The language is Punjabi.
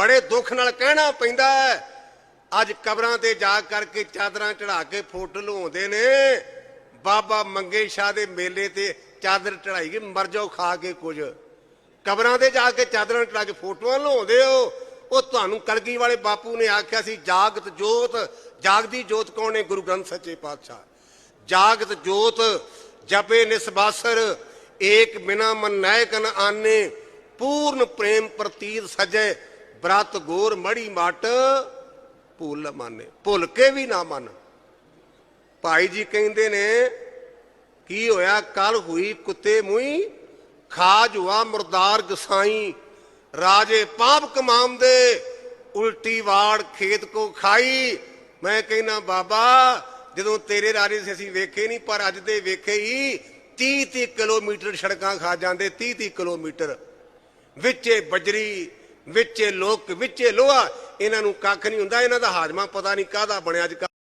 ਬੜੇ ਦੁੱਖ ਨਾਲ ਕਹਿਣਾ ਪੈਂਦਾ ਹੈ। ਅੱਜ ਕਬਰਾਂ ਤੇ ਜਾ ਕਰਕੇ ਚਾਦਰਾਂ ਚੜਾ ਕੇ ਫੋਟੋ ਲਵਾਉਂਦੇ ਨੇ। ਬਾਬਾ ਮੰਗੇ ਸ਼ਾਹ ਦੇ ਮੇਲੇ ਤੇ ਚਾਦਰ ਚੜਾਈ ਗਈ, ਮਰ ਜਾਓ ਖਾ ਕੇ ਕੁਝ। ਕਬਰਾਂ ਤੇ ਜਾ ਕੇ ਚਾਦਰਾਂ ਚੜਾ ਕੇ ਫੋਟੋਆਂ ਲਵਾਉਂਦੇ ਹੋ। ਉਹ ਤੁਹਾਨੂੰ ਕਲਗੀ ਵਾਲੇ ਬਾਪੂ ਨੇ ਆਖਿਆ ਸੀ, ਜਾਗਤ ਜੋਤ, ਜਾਗਦੀ ਜੋਤ ਕੌਣ ਨੇ ਗੁਰੂ ਗ੍ਰੰਥ ਸੱਚੇ ਪਾਤਸ਼ਾਹ। ਜਾਗਤ ਜੋਤ ਜਪੇ ਨਿਸਬਾਸਰ ਏਕ ਬਿਨਾ ਮਨ ਨਾਇਕਨ ਆਨੇ। ਪੂਰਨ ਪ੍ਰੇਮ ਪ੍ਰਤੀਤ ਸਜੇ ਬ੍ਰਤ ਗੋਰ ਮੜੀ ਮਟ, ਭੁੱਲ ਮੰਨੇ। ਭੁੱਲ ਕੇ ਵੀ ਨਾ ਮੰਨ। ਭਾਈ ਜੀ ਕਹਿੰਦੇ ਨੇ, ਕੀ ਹੋਇਆ ਕੱਲ ਹੋਈ ਕੁੱਤੇ ਮੂੰਹੀ, ਖਾਜ ਹੁਆ ਮੁਰਦਾਰ ਗਸਾਈ ਰਾਜੇ ਪਾਪ ਕਮਾਉਂਦੇ, ਉਲਟੀ ਵਾੜ ਖੇਤ ਕੋ ਖਾਈ। ਮੈਂ ਕਹਿੰਦਾ, ਬਾਬਾ, ਜਦੋਂ ਤੇਰੇ ਰਾਜੇ ਸੀ ਅਸੀਂ ਵੇਖੇ ਨਹੀਂ, ਪਰ ਅੱਜ ਦੇ ਵੇਖੇ ਹੀ 30 30 ਕਿਲੋਮੀਟਰ ਸੜਕਾਂ ਖਾ ਜਾਂਦੇ 30 30 ਕਿਲੋਮੀਟਰ। ਵਿੱਚੇ ਬਜਰੀ ਵਿੱਚੇ ਲੋਕ ਵਿੱਚੇ ਲੋਹਾ। ਇਹਨਾਂ ਨੂੰ ਕੱਖ ਨਹੀਂ ਹੁੰਦਾ, ਇਹਨਾਂ ਦਾ ਹਾਜ਼ਮਾ ਪਤਾ ਨਹੀਂ ਕਾਹਦਾ ਬਣਿਆ ਅੱਜ ਕੱਲ੍ਹ।